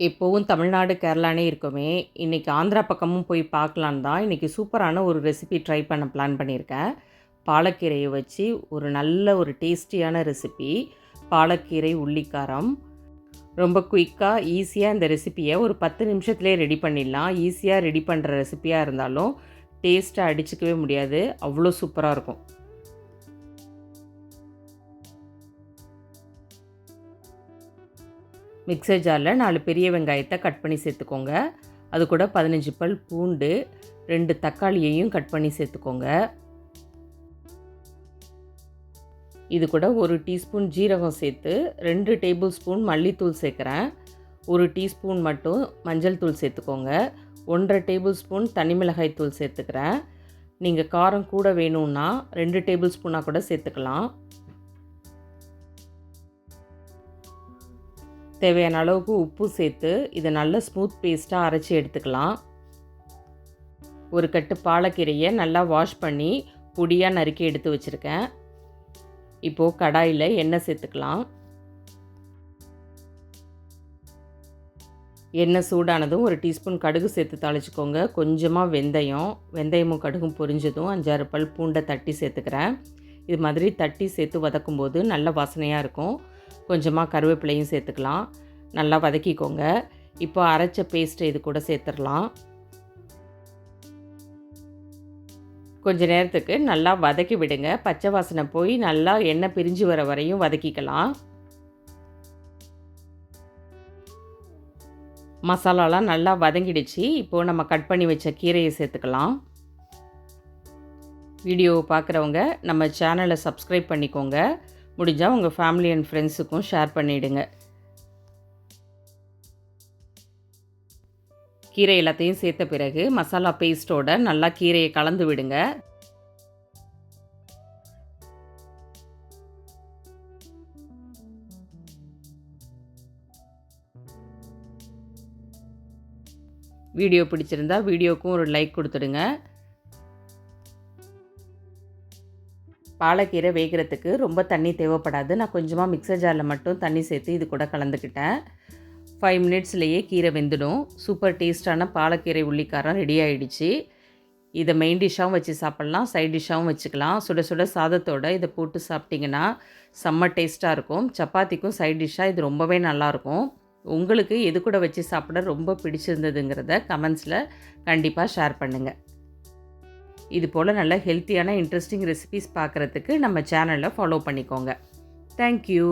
எப்போவும் தமிழ்நாடு கேரளானே இருக்குமே. இன்றைக்கி ஆந்திரா பக்கமும் போய் பார்க்கலான்னு தான் இன்றைக்கி சூப்பரான ஒரு ரெசிபி ட்ரை பண்ண பிளான் பண்ணியிருக்கேன். பாலக்கீரையை வச்சு ஒரு நல்ல ஒரு டேஸ்டியான ரெசிபி பாலக்கீரை உள்ளிக்காரம். ரொம்ப குயிக்காக ஈஸியாக இந்த ரெசிப்பியை ஒரு பத்து நிமிஷத்துலேயே ரெடி பண்ணிடலாம். ஈஸியாக ரெடி பண்ணுற ரெசிப்பியாக இருந்தாலும் டேஸ்ட்டை அடிச்சுக்கவே முடியாது. அவ்வளோ சூப்பராக இருக்கும். மிக்சர் ஜாரில் நாலு பெரிய வெங்காயத்தை கட் பண்ணி சேர்த்துக்கோங்க. அது கூட பதினஞ்சு பல் பூண்டு ரெண்டு தக்காளியையும் கட் பண்ணி சேர்த்துக்கோங்க. இது கூட ஒரு டீஸ்பூன் ஜீரகம் சேர்த்து ரெண்டு டேபிள் ஸ்பூன் மல்லித்தூள் சேர்க்குறேன். ஒரு டீஸ்பூன் மட்டும் மஞ்சள் தூள் சேர்த்துக்கோங்க. ஒன்றரை டேபிள் ஸ்பூன் தனி மிளகாய் தூள் சேர்த்துக்கிறேன். நீங்கள் காரம் கூட வேணும்னா ரெண்டு டேபிள் ஸ்பூனாக கூட சேர்த்துக்கலாம். தேவையான அளவுக்கு உப்பு சேர்த்து இதை நல்ல ஸ்மூத் பேஸ்ட்டாக அரைச்சி எடுத்துக்கலாம். ஒரு கட்டு பாலக்கீரையை நல்லா வாஷ் பண்ணி பொடியாக நறுக்கி எடுத்து வச்சுருக்கேன். இப்போது கடாயில் எண்ணெய் சேர்த்துக்கலாம். எண்ணெய் சூடானதும் ஒரு டீஸ்பூன் கடுகு சேர்த்து தாளிச்சிக்கோங்க. கொஞ்சமாக வெந்தயம் வெந்தயமும் கடுகும் பொரிஞ்சதும் அஞ்சாறு பல் பூண்டை தட்டி சேர்த்துக்கிறேன். இது மாதிரி தட்டி சேர்த்து வதக்கும்போது நல்ல வாசனையாக இருக்கும். கொஞ்சமாக கருவேப்பிலையும் சேர்த்துக்கலாம். நல்லா வதக்கிக்கோங்க. இப்போ அரைச்ச பேஸ்ட்டை இது கூட சேர்த்துடலாம். கொஞ்ச நேரத்துக்கு நல்லா வதக்கி விடுங்க. பச்சை வாசனை போய் நல்லா எண்ணெய் பிரிஞ்சு வர வரையும் வதக்கிக்கலாம். மசாலாலாம் நல்லா வதங்கிடுச்சு. இப்போது நம்ம கட் பண்ணி வச்ச கீரையை சேர்த்துக்கலாம். வீடியோவை பார்க்குறவங்க நம்ம சேனலை சப்ஸ்கிரைப் பண்ணிக்கோங்க. முடிஞ்சால் உங்கள் ஃபேமிலி அண்ட் ஃப்ரெண்ட்ஸுக்கும் ஷேர் பண்ணிவிடுங்க கீரை எல்லாத்தையும் சேர்த்த பிறகு மசாலா பேஸ்ட்டோட நல்லா கீரையை கலந்து விடுங்க. வீடியோ பிடிச்சிருந்தா வீடியோக்கும் ஒரு லைக் கொடுத்துடுங்க. பாலக்கீரை வேகிறதுக்கு ரொம்ப தண்ணி தேவைப்படாது. நான் கொஞ்சமாக மிக்சர் ஜாரில் மட்டும் தண்ணி சேர்த்து இது கூட கலந்துக்கிட்டேன். ஃபைவ் மினிட்ஸ்லேயே கீரை வெந்துடும். சூப்பர் டேஸ்டான பாலக்கீரை உள்ளிக்காரம் ரெடி ஆகிடுச்சு இதை மெயின் டிஷ்ஷாகவும் வச்சு சாப்பிட்லாம் சைட் டிஷ்ஷாகவும் வச்சுக்கலாம். சுட சுட சாதத்தோடு இதை போட்டு சாப்பிட்டிங்கன்னா செம்ம டேஸ்ட்டாக இருக்கும். சப்பாத்திக்கும் சைட் டிஷ்ஷாக இது ரொம்பவே நல்லாயிருக்கும் உங்களுக்கு எது கூட வச்சு சாப்பிட ரொம்ப பிடிச்சிருந்ததுங்கிறத கமெண்ட்ஸில் கண்டிப்பாக ஷேர் பண்ணுங்கள் இது போல் நல்ல ஹெல்த்தியான இன்ட்ரெஸ்டிங் ரெசிபீஸ் பார்க்குறதுக்கு நம்ம சேனலை ஃபாலோ பண்ணிக்கோங்க. தேங்க்யூ